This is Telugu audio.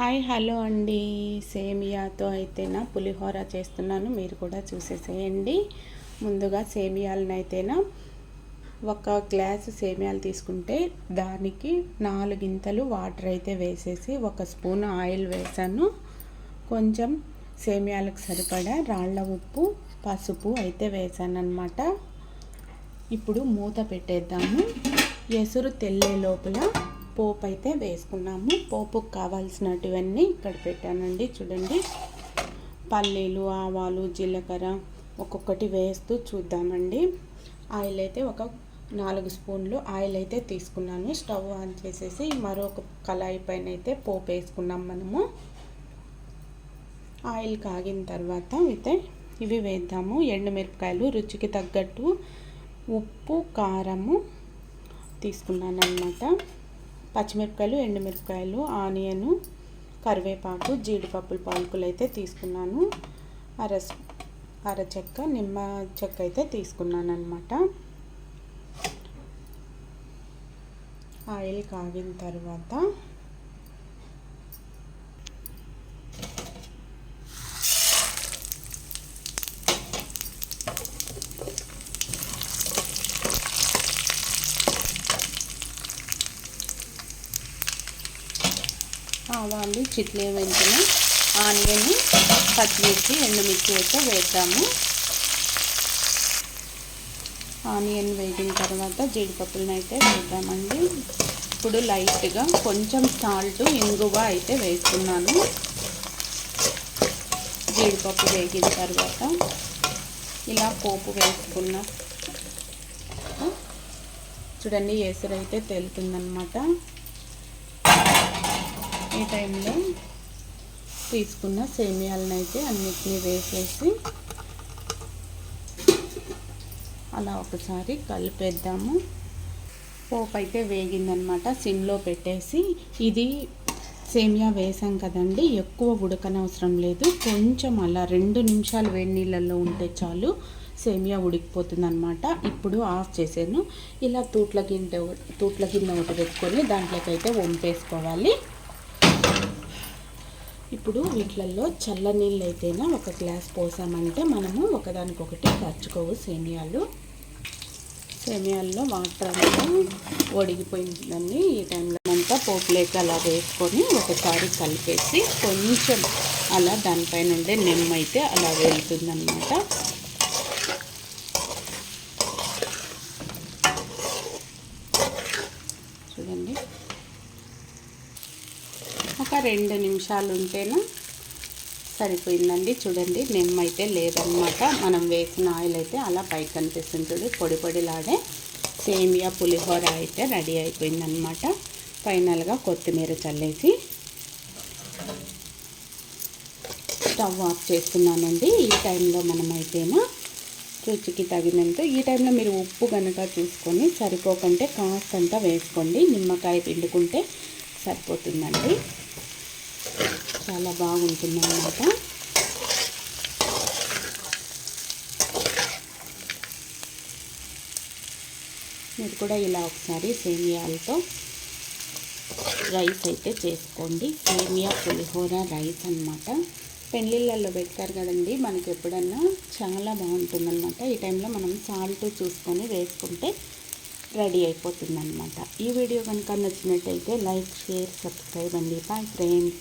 హాయ్ హలో అండి. సేమియాతో అయితేనా పులిహోర చేస్తున్నాను. మీరు కూడా చూసేసేయండి. ముందుగా సేమియాలనైతేనా అయితేనా ఒక గ్లాసు సేమియాలు తీసుకుంటే దానికి నాలుగింతలు వాటర్ అయితే వేసేసి ఒక స్పూన్ ఆయిల్ వేసాను. కొంచెం సేమియాలకు సరిపడా రాళ్ళ ఉప్పు పసుపు అయితే వేసాను అనమాట ఇప్పుడు మూత పెట్టేద్దాము. ఎసురు తెల్లే లోపల పోపు అయితే వేసుకున్నాము. పోపుకు కావాల్సినటువన్నీ ఇక్కడ పెట్టానండి చూడండి. పల్లీలు ఆవాలు జీలకర్ర ఒక్కొక్కటి వేస్తూ చూద్దామండి. ఆయిల్ అయితే ఒక నాలుగు స్పూన్లు ఆయిల్ అయితే తీసుకున్నాను. స్టవ్ ఆన్ చేసేసి మరొక కళాయి పైన అయితే పోపు వేసుకున్నాం మనము. ఆయిల్ కాగిన తర్వాత అయితే ఇవి వేద్దాము. ఎండుమిరపకాయలు రుచికి తగ్గట్టు ఉప్పు కారము తీసుకున్నాను అన్నమాట పచ్చిమిరపకాయలు ఎండుమిరపకాయలు ఆనియను కరివేపాకు జీడిపప్పుల పాలకులు అయితే తీసుకున్నాను. అర అర చెక్క నిమ్మ చెక్క అయితే తీసుకున్నాను అనమాట ఆయిల్ కాగిన తర్వాత ఆవాలు చిట్లే వెంటనే ఆనియన్ పచ్చిమిర్చి ఎండుమిర్చి అయితే వేద్దాము. ఆనియన్ వేగిన తర్వాత జీడిపప్పులను అయితే వేద్దామండి. ఇప్పుడు లైట్గా కొంచెం సాల్ట్ ఇంగువ అయితే వేస్తున్నాను. జీడిపప్పు వేగిన తర్వాత ఇలా పోపు వేసుకున్న చూడండి ఎసురు అయితే తేలుతుందనమాట ఈ టైంలో తీసుకున్న సేమియాలను అయితే అన్నిటినీ వేసేసి అలా ఒకసారి కలిపేద్దాము. పోపు అయితే వేగిందనమాట. సిమ్లో పెట్టేసి ఇది సేమియా వేసాం కదండి ఎక్కువ ఉడకనవసరం లేదు. కొంచెం అలా రెండు నిమిషాలు వేడి నీళ్ళల్లో ఉంటే చాలు సేమియా ఉడికిపోతుంది అనమాట ఇప్పుడు ఆఫ్ చేసాను. ఇలా తూట్ల గిన్నె తూట్ల గిన్నె ఒకటి పెట్టుకొని దాంట్లోకి అయితే వంపేసుకోవాలి. ఇప్పుడు వీటిలలో చల్ల నీళ్ళు అయితేనే ఒక గ్లాస్ పోసామంటే మనము ఒకదానికొకటి పరచుకోవు సేమియాలు. సేమియాల్లో వాటర్ అంతా ఒడిగిపోయిందండి. ఈ టైంలో అంతా పోపులేక అలా వేసుకొని ఒకసారి కలిపేసి కొంచెం అలా దానిపైన ఉండే నిమ్మ అయితే అలా వెళ్తుందన్నమాట చూడండి. ఒక రెండు నిమిషాలు ఉంటేనే సరిపోయిందండి. చూడండి నిమ్మ అయితే లేదనమాట మనం వేసిన ఆయిల్ అయితే అలా పైకి కనిపిస్తుంది చూడు పొడి పొడిలాడే సేమియా పులిహోర అయితే రెడీ అయిపోయిందనమాట ఫైనల్గా కొత్తిమీర చల్లేసి స్టవ్ ఆఫ్ చేస్తున్నానండి. ఈ టైంలో మనమైతేనా రుచికి తగినంత ఈ టైంలో మీరు ఉప్పు కనుక చూసుకొని సరిపోకుంటే కాస్తంత వేసుకోండి. నిమ్మకాయ పిండుకుంటే సరిపోతుందండి. చాలా బాగుంటుంది అన్నమాట మీరు కూడా ఇలా ఒకసారి సేమియాలతో రైస్ అయితే చేసుకోండి. సేమియా పులిహోర రైస్ అనమాట పెళ్ళిళ్ళల్లో పెడతారు కదండి మనకి ఎప్పుడన్నా చాలా బాగుంటుందన్నమాట. ఈ టైంలో మనం సాల్ట్ చూసుకొని వేసుకుంటే రెడీ అయిపోతుందన్నమాట. ఈ వీడియో కనుక నచ్చినట్టయితే లైక్ షేర్ సబ్స్క్రైబ్ అండి. Bye friends.